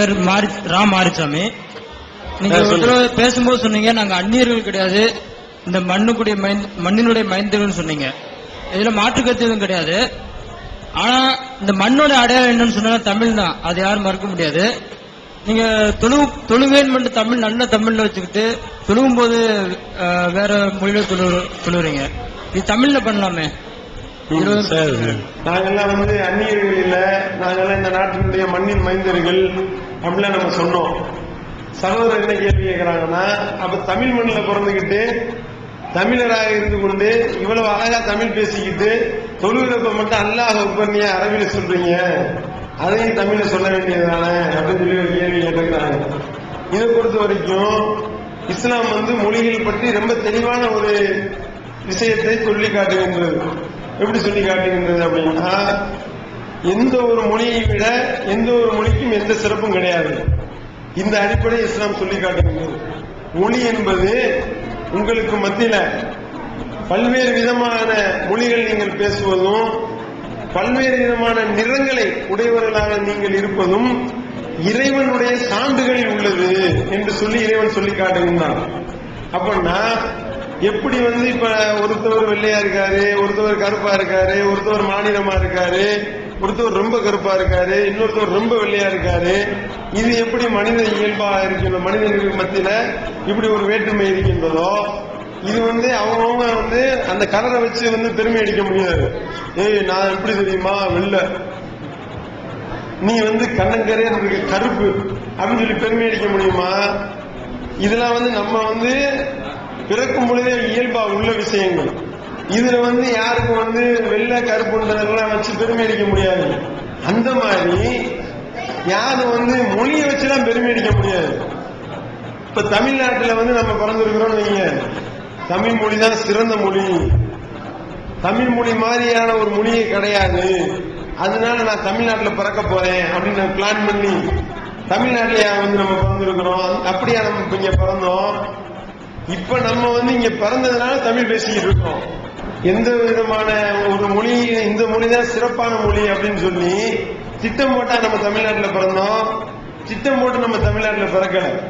பேர் மாரி ரா மாரிசாமி நீங்க ஒரு. தடவை பேசும்போது சொன்னீங்க நாங்க அந்நியர்கள் கிடையாது. இந்த மண்ணுக்குடைய மைந்த- மண்ணினுடைய மைந்தர்கள் சொன்னீங்க. இதுல மாற்று கருத்து எதுவும் கிடையாது. ஆனா இந்த மண்ணோட அடையாளம் என்னன்னு சொன்னா தமிழ் தான். அது யாரும் மறுக்க முடியாது. நீங்க தொழு தொழுவேன் மட்டும் தமிழ் நல்ல தமிழ்ல வச்சுக்கிட்டு தொழுகும் போது அஹ், வேற மொழியில தொழு தொழுறீங்க. இது தமிழ்ல பண்ணலாமே. இருபது- சரி. நாங்கெல்லாம் வந்து அந்நியர்கள் இல்ல. நாங்கெல்லாம் இந்த நாட்டினுடைய மண்ணின் மைந்தர்கள். அப்படிலாம் நம்ம சொன்னோம். சகோதரர் என்ன கேள்வி கேட்கிறாங்கன்னா அப்ப தமிழ் மண்ணில் பிறந்துகிட்டு தமிழராக இருந்து கொண்டு இவ்வளவு அழகா தமிழ் பேசிக்கிட்டு தொழுகிறப்ப மட்டும் அல்லாஹ் உப்பண்ணிய அரபில சொல்றீங்க. அதையும் தமிழ்ல சொல்ல வேண்டியதுதானே அப்படின்னு சொல்லி ஒரு கேள்வி கேட்டிருக்கிறாங்க. இதை பொறுத்த வரைக்கும் இஸ்லாம் வந்து மொழிகள் பற்றி ரொம்ப தெளிவான ஒரு விஷயத்தை சொல்லி காட்டுகின்றது எப்படி சொல்லி காட்டுகின்றது அப்படின்னா எந்த ஒரு மொழியை விட எந்த ஒரு மொழிக்கும் எந்த சிறப்பும் கிடையாது. இந்த அடிப்படை இஸ்லாம் சொல்லி காட்டுகிறது. மொழி என்பது உங்களுக்கு மத்தியில பல்வேறு விதமான மொழிகள் நீங்கள் பேசுவதும் பல்வேறு விதமான நிறங்களை உடையவர்களாக நீங்கள் இருப்பதும் இறைவனுடைய சான்றுகளில் உள்ளது என்று சொல்லி இறைவன் சொல்லி காட்டுகின்றான். அப்படின்னா எப்படி வந்து இப்ப ஒருத்தவர் வெள்ளையா இருக்காரு ஒருத்தவர் கருப்பா இருக்காரு ஒருத்தவர் மாநிலமா இருக்காரு ஒருத்தர் ரொம்ப கருப்பா இருக்காரு இன்னொருத்தர் ரொம்ப வெள்ளையா இருக்காரு. இது எப்படி மனித இயல்பா இருக்கின்ற மனிதர்களுக்கு மத்தியில இப்படி ஒரு வேற்றுமை இருக்கின்றதோ இது வந்து அவங்கவுங்க வந்து அந்த கலரை வச்சு வந்து பெருமை அடிக்க முடியாது. ஏய் நான் எப்படி தெரியுமா? வெள்ள. நீ வந்து கண்ணங்கரே நம்மளுக்கு கருப்பு அப்படின்னு சொல்லி பெருமை அடிக்க முடியுமா? இதெல்லாம் வந்து நம்ம வந்து பிறக்கும் பொழுதே இயல்பா உள்ள விஷயங்கள். இதுல வந்து யாருக்கும் வந்து வெள்ளை கருப்புன்றதெல்லாம் வச்சு பெருமை அடிக்க முடியாது. அந்த மாதிரி யாரும் வந்து மொழியை வச்சுலாம் பெருமை அடிக்க முடியாது. இப்ப தமிழ்நாட்டுல வந்து நம்ம பிறந்திருக்கிறோம் வைங்க. தமிழ் மொழி தான் சிறந்த மொழி. தமிழ் மொழி மாதிரியான ஒரு மொழியே கிடையாது. அதனால நான் தமிழ்நாட்டுல பிறக்க போறேன் அப்படின்னு பிளான் பண்ணி தமிழ்நாட்டிலேயே வந்து நம்ம பிறந்திருக்கிறோம். அப்படியா நம்ம இங்க பிறந்தோம். இப்ப நம்ம வந்து இங்க பிறந்ததுனால தமிழ் பேசிக்கிட்டு இருக்கோம். எந்த விதமான ஒரு மொழி இந்த மொழி தான் சிறப்பான மொழி அப்படின்னு சொல்லி திட்டம் போட்டா நம்ம தமிழ்நாட்டில் பிறந்தோம். திட்டம் போட்டு நம்ம தமிழ்நாட்டில் பிறக்கல.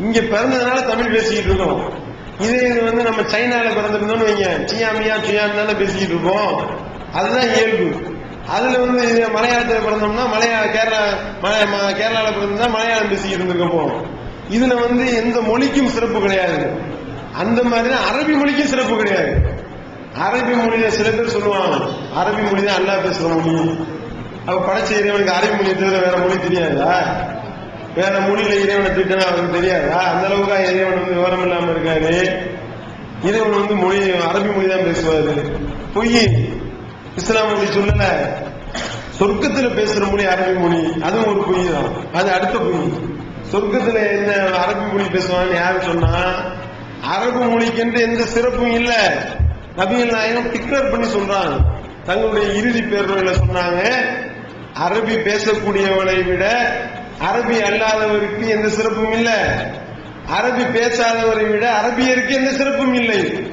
இங்க பிறந்ததுனால தமிழ் பேசிக்கிட்டு இருக்கோம். இதே இது வந்து நம்ம சைனால பிறந்திருந்தோம்னு வைங்க. சியாமியா சியான்னு தானே பேசிக்கிட்டு இருக்கோம். அதுதான் இயல்பு. அதுல வந்து இது பிறந்தோம்னா மலையாள கேரளா மலை- ம- பிறந்தா மலையாளம் பேசிக்கிட்டு இருந்திருக்கப்போம். இதுல வந்து எந்த மொழிக்கும் சிறப்பு கிடையாது. அந்த மாதிரி தான் அரபி மொழிக்கும் சிறப்பு கிடையாது. அரபி மொழியில சில பேர் சொல்லுவாங்க. அரபி மொழி தான் அல்லாஹ் பேசுற மொழி அவ படைச்ச இறைவனுக்கு அரபி மொழி தவிர வேற மொழி தெரியாதா? வேற மொழியில இறைவனை திட்டினா அவனுக்கு தெரியாதா? அந்த அளவுக்கு இறைவன் வந்து விவரம் இல்லாம இருக்காரு. இறைவன் வந்து மொழி அரபி மொழி தான் பேசுவாரு. பொய் இஸ்லாம் மொழி சொல்லல. சொர்க்கத்துல பேசுற மொழி அரபி மொழி. அதுவும் ஒரு பொய் தான். அது அடுத்த பொய். சொர்க்கத்துல என்ன அரபி மொழி பேசுவான்னு யாரு சொன்னா? அரபு மொழிக்கென்று எந்த சிறப்பும் இல்லை. நபிகள் நாயகம் டிக்ளேர் பண்ணி சொல்றாங்க. தங்களுடைய இறுதி பேர்வையில சொன்னாங்க? அரபி பேசக்கூடியவனை விட அரபி அல்லாதவருக்கு எந்த சிறப்பும் இல்லை. அரபி பேசாதவரை விட அரபியருக்கு எந்த சிறப்பும் இல்லை.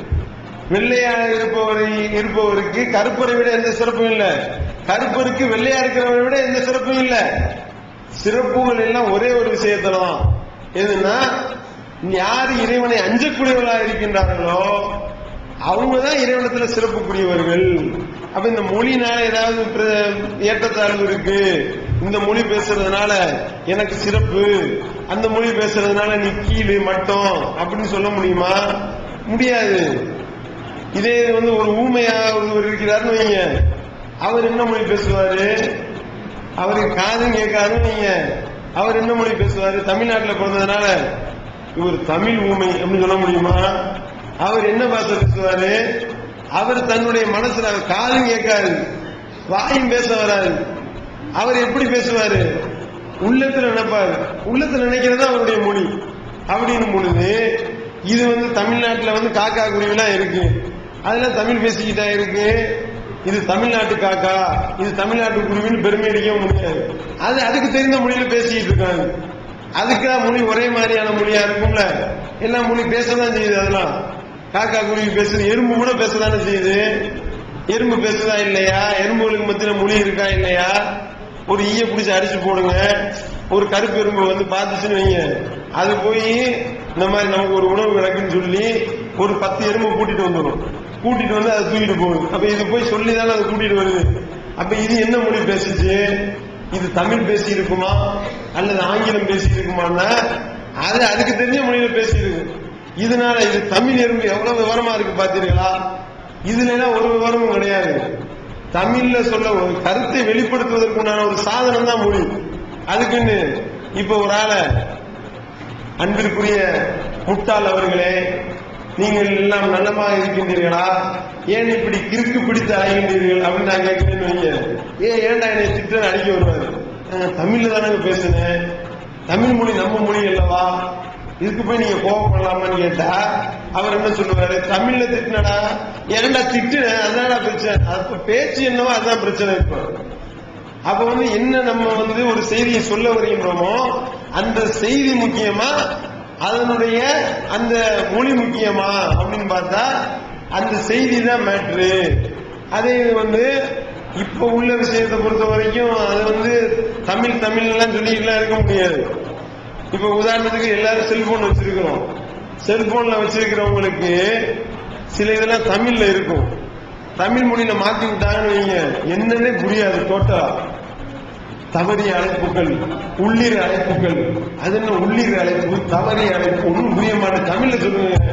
வெள்ளையாக இருப்பவரை இருப்பவருக்கு கருப்பரை விட எந்த சிறப்பும் இல்லை. கருப்பருக்கு வெள்ளையா இருக்கிறவரை விட எந்த சிறப்பும் இல்லை. சிறப்புகள் எல்லாம் ஒரே ஒரு விஷயத்துலதான் எதுன்னா யார் இறைவனை அஞ்சக்கூடியவர்களா இருக்கின்றார்களோ அவங்க தான் இறைவனத்துல சிறப்புக்குரியவர்கள். அப்ப இந்த மொழினால ஏதாவது பிர- ஏற்றத்தாழ்வு இருக்கு. இந்த மொழி பேசுறதுனால எனக்கு சிறப்பு. அந்த மொழி பேசுறதுனால நீ கீழு மட்டம் அப்படின்னு சொல்ல முடியுமா? முடியாது. இதே வந்து ஒரு ஊமையா ஒருவர் இருக்கிறாருன்னு வைங்க. அவர் என்ன மொழி பேசுவாரு? அவருக்கு காதும் கேட்காதுன்னு நீங்க அவர் என்ன மொழி பேசுவாரு? தமிழ்நாட்டுல பிறந்ததுனால இவர் தமிழ் ஊமை அப்படின்னு சொல்ல முடியுமா? அவர் என்ன பாஷை பேசுவாரு? அவர் தன்னுடைய மனசுல அவர் காதும் கேட்காது வாயும் பேச வராது. அவர் எப்படி பேசுவாரு? உள்ளத்துல நினைப்பாரு. உள்ளத்துல நினைக்கிறது தான் அவருடைய மொழி. அப்படின்னு பொழுது இது வந்து தமிழ்நாட்டுல வந்து காக்கா குருவிலாம் இருக்கு. அதெல்லாம் தமிழ் பேசிக்கிட்டா இருக்கு. இது தமிழ்நாட்டு காக்கா இது தமிழ்நாட்டு குருவின்னு பெருமை அடிக்கவும் முடியாது. அது அதுக்கு தெரிந்த மொழியில பேசிக்கிட்டு இருக்காங்க அதுக்கா மொழி ஒரே மாதிரியான மொழியா இருக்கும்ல. எல்லா மொழி பேசதான் செய்யுது அதெல்லாம். காக்கா குருவி பேசுது எறும்பு கூட பேசதானே செய்யுது? எறும்பு பேசுதா இல்லையா? எறும்புகளுக்கு மத்தியில மொழி இருக்கா இல்லையா? ஒரு ஈய பிடிச்சி அடிச்சு போடுங்க. ஒரு கருப்பு எறும்பு வந்து பார்த்துச்சுன்னு வைங்க. அது போய் இந்த மாதிரி நமக்கு ஒரு உணவு கிடக்குன்னு சொல்லி ஒரு பத்து எறும்பு கூட்டிட்டு வந்துடும் கூட்டிட்டு வந்து அதை தூக்கிட்டு போகுது. அப்ப இது போய் சொல்லி தானே அது கூட்டிட்டு வருது. அப்ப இது என்ன மொழி பேசுச்சு? இது தமிழ் பேசி இருக்குமா? அல்லது ஆங்கிலம் பேசி இருக்குமான்னா அது அதுக்கு தெரிஞ்ச மொழியில பேசியிருக்கு. இதனால இது தமிழ் எறும்பு எவ்வளவு விவரமா இருக்கு பாத்தீங்களா இதுல ஒரு விவரமும் கிடையாது. தமிழ்ல சொல்ல ஒரு கருத்தை வெளிப்படுத்துவதற்குண்டான ஒரு சாதனம் தான் மொழி. அதுக்குன்னு இப்ப ஒரு ஆளை அன்பிற்குரிய முட்டாள் அவர்களே நீங்கள் எல்லாம் நல்லமாக இருக்கின்றீர்களா? ஏன் இப்படி கிறுக்கு பிடித்து அலைகின்றீர்கள் அப்படின்னு நான் கேட்கிறேன்னு வைங்க. ஏ ஏன்டா என்னை திட்டம் அடிக்க வருவாரு? தமிழ்ல தானே பேசுனேன் தமிழ் மொழி நம்ம மொழி அல்லவா? இதுக்கு போய் நீங்க கோவப்படலாமான்னு கேட்டா அவர் என்ன சொல்லுவாரு? தமிழ்ல திட்டினடா ஏன்டா திட்டுனேன் அதான்டா பிரச்சனை. அப்ப பேச்சு என்னவோ அதுதான் பிரச்சனை இப்போ. அப்ப வந்து என்ன நம்ம வந்து ஒரு செய்தியை சொல்ல வருகின்றோமோ அந்த செய்தி முக்கியமா அதனுடைய அந்த மொழி முக்கியமா அப்படின்னு பார்த்தா அந்த செய்தி தான் மேட்ரு அதே வந்து இப்ப உள்ள விஷயத்தை பொறுத்த வரைக்கும் அது வந்து தமிழ் தமிழ் எல்லாம் சொல்லிட்டுலாம் இருக்க முடியாது. இப்ப உதாரணத்துக்கு எல்லாரும் செல்போன் வச்சிருக்கிறோம். செல்போன்ல வச்சிருக்கிறவங்களுக்கு சில இதெல்லாம் தமிழ்ல இருக்கும். தமிழ் மொழியில மாத்தி விட்டாங்கன்னு வைங்க. என்னன்னே புரியாது டோட்டலா தவறிய அழைப்புகள் உள்ளிர அழைப்புகள். அது என்ன உள்ளிர அழைப்பு? தவறிய அழைப்பு. ஒன்றும் புரிய மாட்டேன். தமிழ்ல சொல்லுங்க.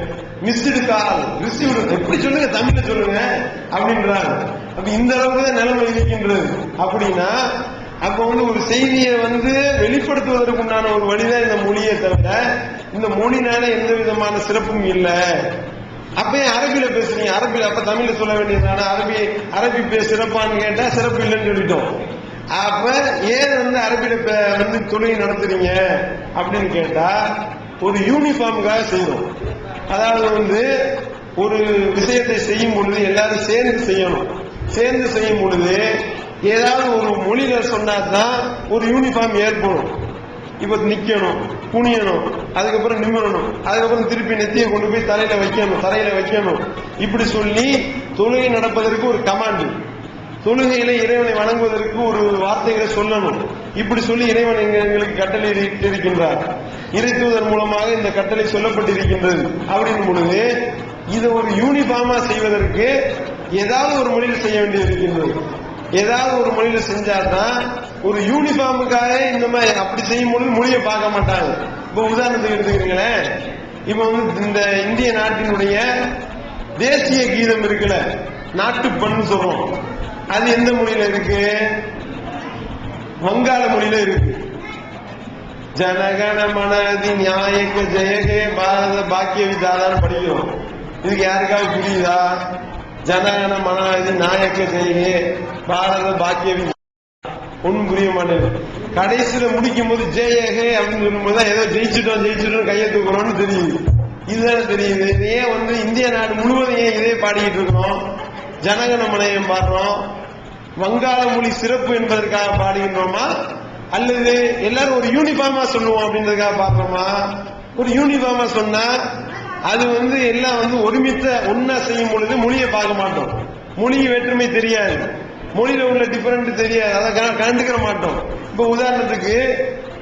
மிஸ்டு கால் ரிசீவ்டு எப்படி சொல்லுங்க? தமிழ்ல சொல்லுங்க. அப்படின்றாங்க. அப்ப இந்த அளவுக்கு தான் நிலைமை இருக்கின்றது. அப்படின்னா அப்ப வந்து ஒரு செய்தியை வந்து வெளிப்படுத்துவதற்கு உண்டான ஒரு வழிதான் இந்த மொழியை தவிர இந்த மொழினால எந்த விதமான சிறப்பும் இல்லை. அப்ப ஏன் அரபில பேசுறீங்க? அரபில அப்ப தமிழ்ல சொல்ல வேண்டியதுனால அரபி அரபி பேச சிறப்பான்னு கேட்டா சிறப்பு இல்லைன்னு சொல்லிட்டோம். அப்ப ஏன் வந்து அரபில பே- வந்து துணை நடத்துறீங்க அப்படின்னு கேட்டா ஒரு யூனிஃபார்முக்காக செய்யணும். அதாவது வந்து ஒரு விஷயத்தை செய்யும் பொழுது எல்லாரும் சேர்ந்து செய்யணும். சேர்ந்து செய்யும் பொழுது ஏதாவது ஒரு மொழியில சொன்னாதான் ஒரு யூனிஃபார்ம் ஏற்படும். இப்ப நிக்கணும் குனியணும் அதுக்கப்புறம் நிமிரணும் அதுக்கப்புறம் திருப்பி நெத்தியை கொண்டு போய் தலையில வைக்கணும் தலையில வைக்கணும். இப்படி சொல்லி தொழுகை நடப்பதற்கு ஒரு கமாண்டு தொழுகையில இறைவனை வணங்குவதற்கு ஒரு வார்த்தைகளை சொல்லணும். இப்படி சொல்லி இறைவன் எங்களுக்கு கட்டளை இருக்கின்றார் இறைத்துவதன் மூலமாக இந்த கட்டளை சொல்லப்பட்டிருக்கின்றது. அப்படின் பொழுது இதை ஒரு யூனிஃபார்மா செய்வதற்கு ஏதாவது ஒரு மொழியில் செய்ய வேண்டியிருக்கின்றது. ஏதாவது ஒரு மொழியில செஞ்சாதான் ஒரு யூனிஃபார்முக்காக இந்த மாதிரி அப்படி செய்யும் பொழுது மொழியை பார்க்க மாட்டாங்க. இப்ப உதாரணத்துக்கு எடுத்துக்கிறீங்களேன் இப்ப வந்து இந்த இந்திய நாட்டினுடைய தேசிய கீதம் இருக்குல்ல நாட்டுப்பண்ணு சொல்றோம். அது எந்த மொழியில இருக்கு? வங்காள மொழியில இருக்கு. ஜனகண மனதி நியாயக்க ஜெயகே பாரத பாக்கிய விதாதான் படிக்கிறோம். இதுக்கு யாருக்காவது புரியுதா? ஜனகண மனாதி நாயக்க ஜெயகே பாரத பாக்கிய விதா புரிய மாட்டேங்குது கடைசியில முடிக்கும் போது ஜெயகே அப்படின்னு சொல்லும்போது தான் ஏதோ ஜெயிச்சிட்டோம் ஜெயிச்சிட்டோம் கையை தூக்குறோம்னு தெரியுது. இதுதான் தெரியுது. ஏன் வந்து இந்திய நாடு முழுவதும் ஏன் இதே பாடிக்கிட்டு இருக்கிறோம்? ஜனகண மனையம் பாடுறோம். வங்காள மொழி சிறப்பு என்பதற்காக பாடுகின்றோமா? அல்லது எல்லாரும் ஒரு யூனிஃபார்மா சொல்லுவோம் அப்படின்றதுக்காக பாடுறோமா? ஒரு யூனிஃபார்மா சொன்னா அது வந்து எல்லாம் வந்து ஒருமித்த ஒன்னா செய்யும் பொழுது மொழியை பார்க்க மாட்டோம். மொழி வேற்றுமை தெரியாது. மொழியில உள்ள டிஃபரெண்ட் தெரியாது. அதை கண்டுக்கிற மாட்டோம். இப்ப உதாரணத்துக்கு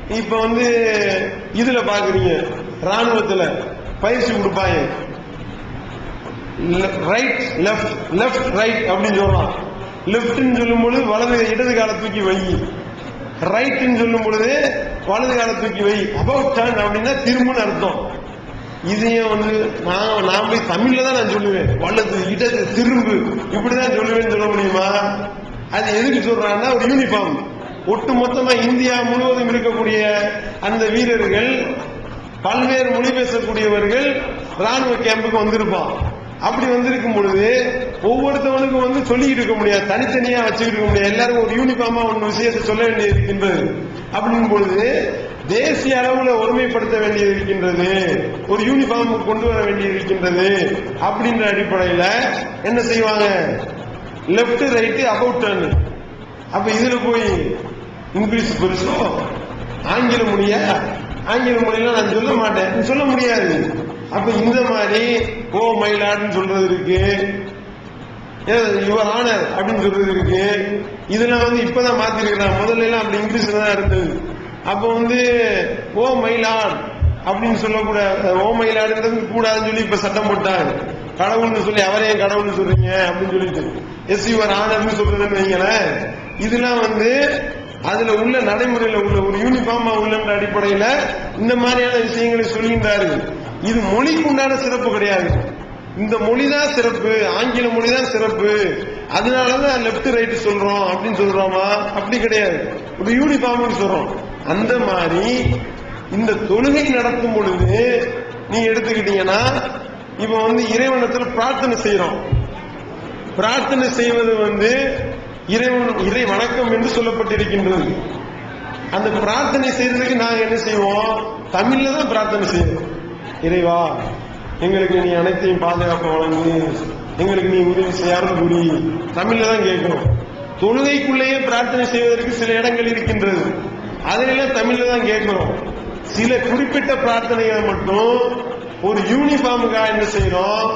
இப்ப வந்து இதுல பாக்குறீங்க. ராணுவத்துல பயிற்சி கொடுப்பாங்க. ரைட் லெஃப்ட் லெஃப்ட் ரைட் அப்படின்னு சொல்றான். லெஃப்ட்னு சொல்லும் பொழுது வலது இடது காலை தூக்கி வை. ரைட்னு சொல்லும் பொழுது வலது காலை தூக்கி வை. அபவுட் டர்ன் அப்படின்னா திரும்புன்னு அர்த்தம். இதையும் வந்து நான் நான் போய் தமிழ்ல தான் நான் சொல்லுவேன். வல்லது இடது திரும்பு. இப்படிதான் சொல்லுவேன்னு சொல்ல முடியுமா? அது எதுக்கு சொல்றான்னா ஒரு யூனிஃபார்ம் ஒட்டு மொத்தமா இந்தியா முழுவதும் இருக்கக்கூடிய அந்த வீரர்கள் பல்வேறு மொழி பேசக்கூடியவர்கள் ராணுவ கேம்புக்கு வந்திருப்பான். அப்படி வந்திருக்கும் பொழுது ஒவ்வொருத்தவனுக்கும் வந்து சொல்லிக்கிட்டு இருக்க முடியாது. தனித்தனியா வச்சுக்கிட்டு இருக்க முடியாது. எல்லாரும் ஒரு யூனிஃபார்மா ஒன்று விஷயத்தை சொல்ல வேண்டியது என்பது அப்படின் பொழுது தேசிய அளவுல ஒருமைப்படுத்த வேண்டியது இருக்கின்றது ஒரு யூனிஃபார்ம் கொண்டு வர வேண்டியது இருக்கின்றது அப்படின்ற அடிப்படையில என்ன செய்வாங்க? லெப்ட் ரைட்டு அபவுட் டர்ன் அப்ப இதுல போய் இங்கிலீஷ் பெருசோ? ஆங்கில மொழியா? ஆங்கில மொழியெல்லாம் நான் சொல்ல மாட்டேன். சொல்ல முடியாது. அப்ப இந்த மாதிரி ஓ மயிலாடுன்னு சொல்றது இருக்கு. யுவர் ஆனர் அப்படின்னு சொல்றது இருக்கு. இதெல்லாம் வந்து இப்பதான் மாத்திருக்கிறாங்க முதல்ல எல்லாம் அப்படி இங்கிலீஷ்ல தான் இருந்தது அப்ப வந்து ஓ மயிலான் அப்படின்னு சொல்லக்கூடாது ஓ மயிலாடுன்றது கூடாதுன்னு சொல்லி இப்ப சட்டம் போட்டாங்க. கடவுள்னு சொல்லி அவரே கடவுள்னு சொல்றீங்க அப்படின்னு சொல்லிட்டு. எஸ் யுவர் ஆனர்னு சொல்றதுன்னு வைங்களேன். இதெல்லாம் வந்து அதுல உள்ள நடைமுறையில உள்ள ஒரு யூனிஃபார்மா உள்ள அடிப்படையில இந்த மாதிரியான விஷயங்களை சொல்கின்றார்கள் இது மொழிக்கு உண்டான சிறப்பு கிடையாது. இந்த மொழி தான் சிறப்பு ஆங்கில மொழி தான் சிறப்பு. அதனாலதான் லெப்ட் ரைட் சொல்றோம் அப்படின்னு சொல்றோமா? அப்படி கிடையாது. ஒரு யூனிஃபார்ம்னு சொல்றோம். அந்த மாதிரி இந்த தொழுகை நடத்தும் பொழுது நீ எடுத்துக்கிட்டீங்கன்னா இப்ப வந்து இறைவனத்தில் பிரார்த்தனை செய்யறோம் பிரார்த்தனை செய்வது வந்து இறைவன் இறை வணக்கம் என்று சொல்லப்பட்டிருக்கின்றது. அந்த பிரார்த்தனை செய்யறதுக்கு நாங்க என்ன செய்வோம்? தமிழ்ல தான் பிரார்த்தனை செய்வோம். இறைவா எங்களுக்கு நீ அனைத்தையும் பாதுகாப்பு வழங்கு. எங்களுக்கு நீ உதவி செய்யாமல் புரி தமிழ்ல தான் கேட்கணும் தொழுகைக்குள்ளேயே பிரார்த்தனை செய்வதற்கு சில இடங்கள் இருக்கின்றது. அதிலெல்லாம் தமிழ்ல தான் கேட்கிறோம். சில குறிப்பிட்ட பிரார்த்தனைகளை மட்டும் ஒரு யூனிஃபார்முக்காக என்ன செய்யறோம்?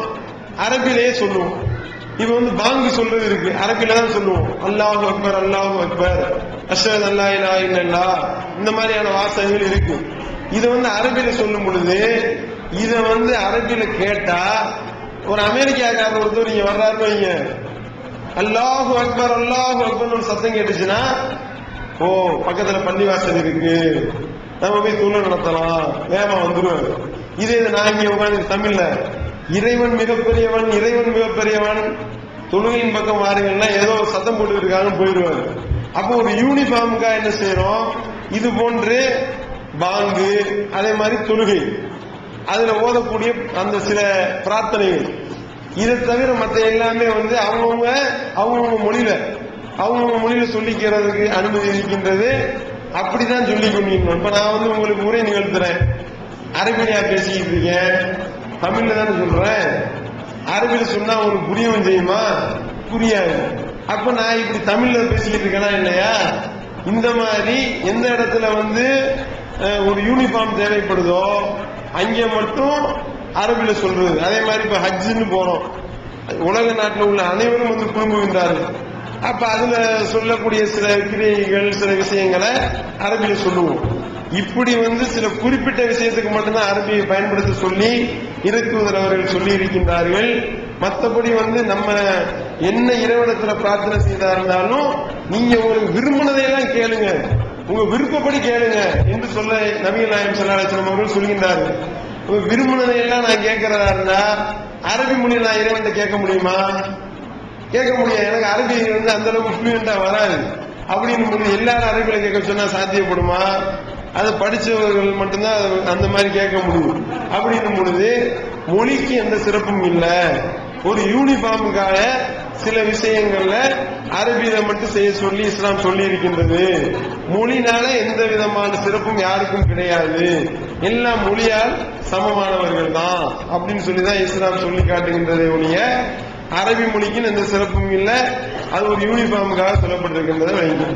அரபிலேயே சொல்லுவோம். இப்ப வந்து பாங்கு சொல்றது இருக்கு. அரபில தான் சொல்லுவோம். அல்லாஹ் அக்பர் அல்லாஹ் அக்பர். அஷத் அல்லா இல்லா இல்லல்லா இந்த மாதிரியான வாசகங்கள் இருக்கு. இதை வந்து அரபில சொல்லும் பொழுது இதை வந்து அரபில கேட்டா ஒரு அமெரிக்காக்காரர் ஒருத்தர் நீங்க வர்றாரு வைங்க. அல்லாஹு அக்பர் அல்லாஹு அக்பர் ஒரு சத்தம் கேட்டுச்சுன்னா ஓ பக்கத்துல பள்ளிவாசல் இருக்கு. நம்ம போய் தொழில் நடத்தலாம். வேகமா வந்துருவாரு இதே இது நான் இங்க உட்காந்து தமிழ்ல. இறைவன் மிகப்பெரியவன் இறைவன் மிகப்பெரியவன். தொழுகையின் பக்கம் வாருங்கன்னா ஏதோ ஒரு சத்தம் போட்டு இருக்காங்கன்னு போயிடுவாரு. அப்போ ஒரு யூனிஃபார்முக்கா என்ன செய்யறோம்? இது போன்று பாங்கு அதே மாதிரி தொழுகை. அதுல ஓதக்கூடிய அந்த சில பிரார்த்தனைகள். இதை தவிர மற்ற எல்லாமே வந்து அவங்கவுங்க அவங்கவுங்க மொழியில. அவங்கவுங்க மொழியில சொல்லிக்கிறதுக்கு அனுமதி இருக்கின்றது. அப்படிதான் சொல்லி கொண்டிருக்கணும். இப்ப நான் வந்து உங்களுக்கு உரை நிகழ்த்துறேன். அரபியா பேசிக்கிட்டு இருக்கேன். தமிழ்ல தானே சொல்றேன். அரபியில் சொன்னா உங்களுக்கு புரியவும் செய்யுமா புரியாது. அப்ப நான் இப்படி தமிழ்ல பேசிக்கிட்டு இருக்கேனா இல்லையா? இந்த மாதிரி எந்த இடத்துல வந்து ஒரு யூனிஃபார்ம் தேவைப்படுதோ அங்கே மட்டும் அரபில சொல்றது. அதே மாதிரி இப்ப ஹஜ்ஜுன்னு போறோம். உலக நாட்டில் உள்ள அனைவரும் வந்து குழும்புகின்றார்கள் அப்ப அதுல சொல்லக்கூடிய சில கிரியைகள் சில விஷயங்களை அரபில சொல்லுவோம். இப்படி வந்து சில குறிப்பிட்ட விஷயத்துக்கு மட்டும்தான் அரபியை பயன்படுத்த சொல்லி இறக்குவதில் அவர்கள் சொல்லி இருக்கின்றார்கள். மற்றபடி வந்து நம்ம என்ன இறைவனத்துல பிரார்த்தனை செய்தா இருந்தாலும் நீங்க உங்களுக்கு விரும்பினதையெல்லாம் கேளுங்க. உங்க விருப்பப்படி கேளுங்க என்று சொல்ல நவீன நாயம் சல்லாஹம் அவர்கள் சொல்கின்றார்கள். உங்க விரும்பினதையெல்லாம் நான் கேட்கிறதா இருந்தா அரபி மொழி நான் இறைவன்கிட்ட கேட்க முடியுமா? கேட்க முடியாது. எனக்கு அரபி வந்து அந்த அளவுக்கு ஃப்ளூயண்டா வராது. அப்படின்னு போது எல்லாரும் அரபியில கேட்க சொன்னா சாத்தியப்படுமா? அதை படிச்சவர்கள் மட்டும்தான் அந்த மாதிரி கேட்க முடியும். அப்படின்னும் பொழுது மொழிக்கு எந்த சிறப்பும் இல்லை. ஒரு யூனிஃபார்முக்காக சில விஷயங்கள்ல அரபியில மட்டும் செய்ய சொல்லி இஸ்லாம் சொல்லி இருக்கின்றது. மொழினால எந்த விதமான சிறப்பும் யாருக்கும் கிடையாது. எல்லா மொழியால் சமமானவர்கள் தான். அப்படின்னு சொல்லி தான் இஸ்லாம் சொல்லி காட்டுகின்றதே ஒழிய அரபி மொழிக்குன்னு எந்த சிறப்பும் இல்லை. அது ஒரு யூனிஃபார்முக்காக சொல்லப்பட்டிருக்கின்றதை வைங்க.